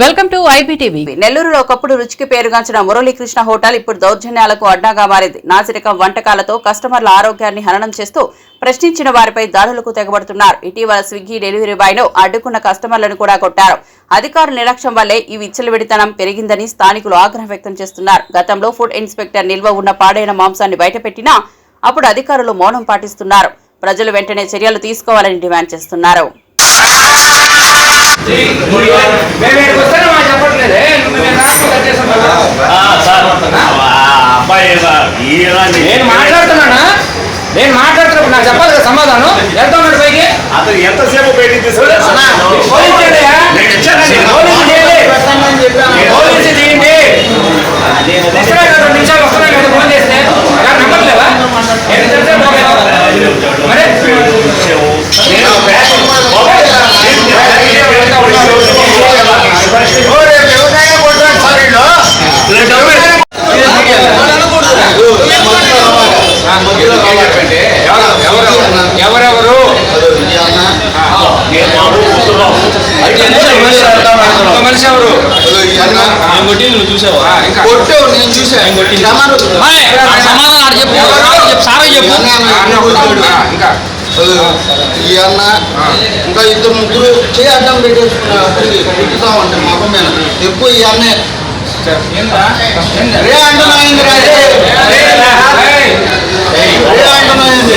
Welcome to IBTV నెల్లూరులో ఒకప్పుడు రుచికి పేరుగాంచిన మురళీకృష్ణ హోటల్ ఇప్పుడు దౌర్జన్యాలకు అడ్డాగా మారింది. నాసిరకం వంటకాలతో కస్టమర్ల ఆరోగ్యాన్ని హననం చేస్తూ ప్రశ్నించిన వారిపై దాడులకు తెగబడుతున్నారు. ఇటీవల స్విగ్గీ డెలివరీ బాయ్ను అడ్డుకున్న కస్టమర్లను కూడా కొట్టారు. అధికారుల నిర్లక్ష్యం వల్లే ఈ విచ్చలవిడితనం పెరిగిందని స్థానికులు ఆగ్రహం వ్యక్తం చేస్తున్నారు. గతంలో ఫుడ్ ఇన్స్పెక్టర్ నిల్వ ఉన్న పాడైన మాంసాన్ని బయటపెట్టినా అప్పుడు అధికారులు మౌనం పాటిస్తున్నారు. ప్రజలు వెంటనే చర్యలు తీసుకోవాలని డిమాండ్ చేస్తున్నారు. నేను మాట్లాడుతున్నానా? నేను మాట్లాడుతున్నప్పుడు నాకు చెప్పాలి కదా సమాధానం? ఎంత ఉన్నాడు పైకి? అతను ఎంతసేపు బయటికి తీసుకెళ్ళారు అన్నా, పోలీసు చేయండియా? నేను ఇచ్చానండి. పోలీసు చేయండి. పోలీసు చేయండి వస్తున్నా కదా రెండు నిమిషాలు వస్తున్నా కదా ఫోన్ చేస్తే నాకు నమ్మట్లేవా నేను తెలిసే పోగలను మరి నేను ఎవరెవరు నేను బాబు కూతురు. ఒక మనిషి ఎవరు చూసావా ఆ, ఇంకా కొట్టావు నేను చూసాను సమాధానం ఆడ చెప్పు సార్ చెప్పు సారే చెప్పు ఆ, అన్న, ఆ, ఇంకా ఈ అన్న ఇంకా ఇద్దరు ముగ్గురు చేయి అడ్డం పెట్టేసుకున్నారు తిప్పుతామంటే మొఖం మీద ఎక్కువ ఇవన్నీ రే అంటున్నాయింది రే అంటున్నాయింది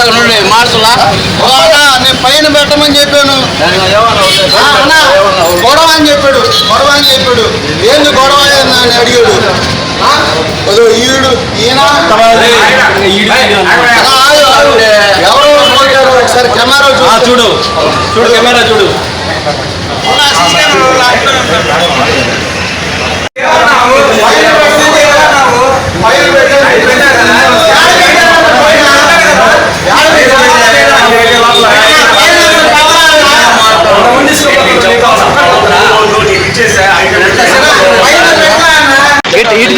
పెట్టమని చెప్పాను మార్చులా నేను పైన పెట్టమని చెప్పాను. గొడవ అని చెప్పాడు గొడవ అని చెప్పాడు. ఏంది గొడవ అని అని అడిగాడు. ఈడు ఈయన. ఎవరు ఒకసారి కెమెరా చూడు. చూడు. చూడు కెమెరా చూడు.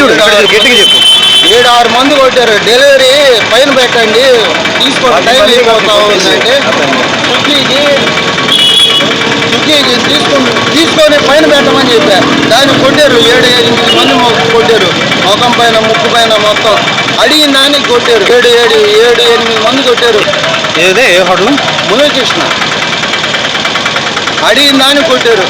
చూడు గట్టిగా చెప్పు. ఏడు ఆరు మంది కొట్టారు. డెలివరీ పైన పెట్టండి. తీసుకోండి. టైం అయిపోతా ఉందంటే స్విగ్గీకి స్విగ్గీకి తీసుకొని తీసుకొని పైన పెట్టమని చెప్పారు. దాన్ని కొట్టారు. ఏడు ఎనిమిది మంది కొట్టారు. ముఖం పైన ముక్కు పైన మొత్తం. అడిగిన దానికి కొట్టారు. ఏడు ఏడు ఏడు ఎనిమిది మంది కొట్టారు. ఏదే ఏ హోటల్ మురళీకృష్ణ. అడిగిన దాన్ని కొట్టారు.